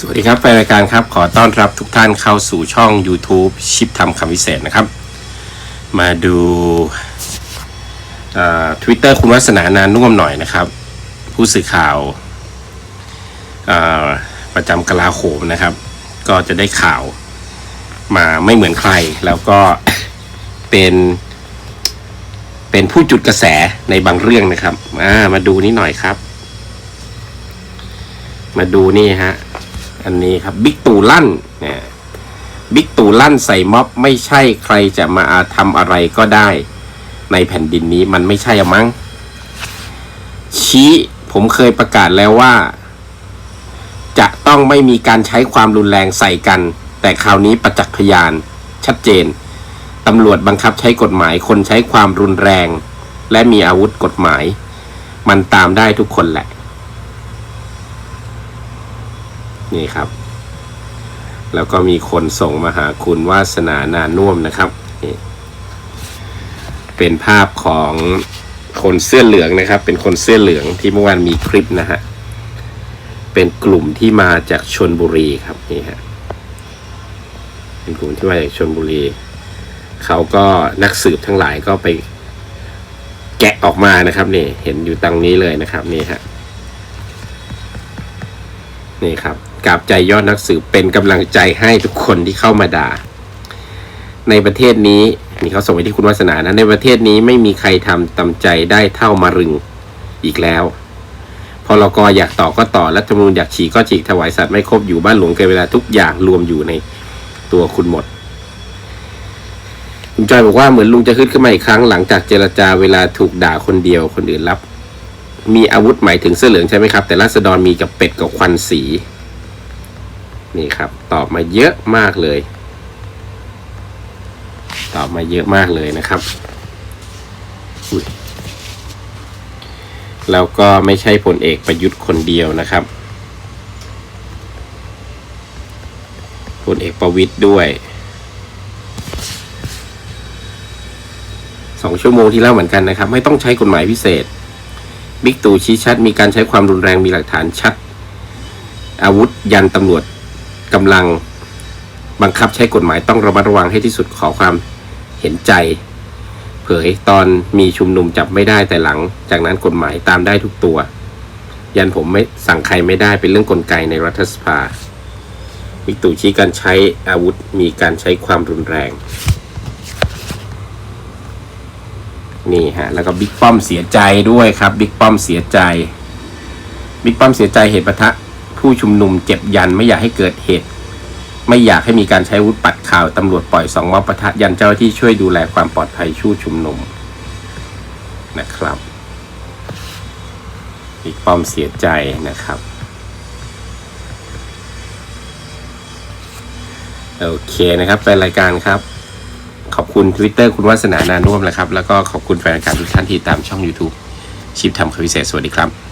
สวัสดีครับแฟนรายการครับ ขอต้อนรับทุกท่านเข้าสู่ช่อง YouTube ชิปทำคำวิเศษนะครับ มาดูทวิตเตอร์คุณวัฒนานานุ่มหน่อยนะครับ ผู้สื่อข่าวาประจำกลาโหมนะครับ ก็จะได้ข่าวมาไม่เหมือนใคร แล้วก็เป็นเป็นผู้จุดกระแสในบางเรื่องนะครับมามาดูนี่หน่อยครับ มาดูนี่ฮะ อันนี้ครับบิ๊กตู่ลั่นเนี่ยบิ๊กตู่ลั่นใส่ม็อบไม่ใช่ใครจะมาอาทำอะไรก็ได้ ในแผ่นดินนี้มันไม่ใช่อะมั้ง ชี้ผมเคยประกาศแล้วว่า จะต้องไม่มีการใช้ความรุนแรงใส่กัน แต่คราวนี้ประจักษ์พยาน ชัดเจนตำรวจบังคับใช้กฎหมายคนใช้ความรุนแรง และมีอาวุธกฎหมาย มันตามได้ทุกคนแหละ นี่ครับ แล้วก็มีคนส่งมาหาคุณวาสนานานุ่มนะครับนี่เป็นภาพของคนเสื้อเหลืองนะครับ เป็นคนเสื้อเหลืองที่เมื่อวานมีคลิปนะฮะเป็นกลุ่มที่มาจากชนบุรีครับนี่ฮะเป็นกลุ่มที่มาจากชนบุรี เขาก็นักสืบทั้งหลายก็ไปแกะออกมานะครับนี่เห็นอยู่ตังนี้เลยนะครับนี่ฮะนี่ครับ กราบใจยอดนักสืบเป็นกำลังใจให้ทุกคนที่เข้ามาด่า ในประเทศนี้นี่เขาส่งไปที่คุณวัฒนานะ ในประเทศนี้ไม่มีใครทำตำใจได้เท่ามารึงอีกแล้วพอลกอยากต่อก็ต่อรัฐธรรมนูญอยากฉีกก็ฉีกถวายสัตว์ไม่ครบอยู่บ้านหลวงเกินเวลาทุกอย่างรวมอยู่ในตัวคุณหมดคุณจอยบอกว่าเหมือนลุงจะขึ้นขึ้นมาอีกครั้งหลังจากเจรจาเวลาถูกด่าคนเดียวคนอื่นรับ มีอาวุธหมายถึงเสื้อเหลืองใช่ไหมครับ แต่ราษฎรมีกับเป็ดกับควันสี นี่ครับ ตอบมาเยอะมากเลย ตอบมาเยอะมากเลยนะครับแล้วก็ไม่ใช่พลเอกประยุทธ์คนเดียวนะครับพลเอกประวิตย์ด้วยสองชั่วโมงที่แล้วเหมือนกันนะครับ ไม่ต้องใช้กฎหมายพิเศษบิ๊กตู่ชี้ชัดมีการใช้ความรุนแรงมีหลักฐานชัด อาวุธยันตำรวจ กำลังบังคับใช้กฎหมายต้องระมัดระวังให้ที่สุดขอความเห็นใจ เผยตอนมีชุมนุมจับไม่ได้แต่หลัง จากนั้นกฎหมายตามได้ทุกตัว ยันผมไม่สั่งใครไม่ได้เป็นเรื่องกลไกในรัฐสภาบิ๊กตู่ชี้การใช้อาวุธมีการใช้ความรุนแรง นี่ฮะ แล้วก็บิ๊กป้อมเสียใจด้วยครับบิ๊กป้อมเสียใจบิ๊กป้อมเสียใจเหตุปะทะ ผู้ชุมนุมเจ็บยันไม่อยากให้เกิดเหตุ ไม่อยากให้มีการใช้วุธปัดข่าวตำรวจปล่อยสองม็อบปะทะยันเจ้าหน้าที่ช่วยดูแลความปลอดภัยชู้ชุมนุมนะครับบิ๊กป้อมเสียใจนะครับ โอเคนะครับเป็นรายการครับ ขอบคุณ Twitter คุณวัฒนานานุ่วมนะครับ แล้วก็ขอบคุณแฟนรายการทุกท่านที่ตามช่อง YouTube ชิปทำคำพิเศษสวัสดีครับ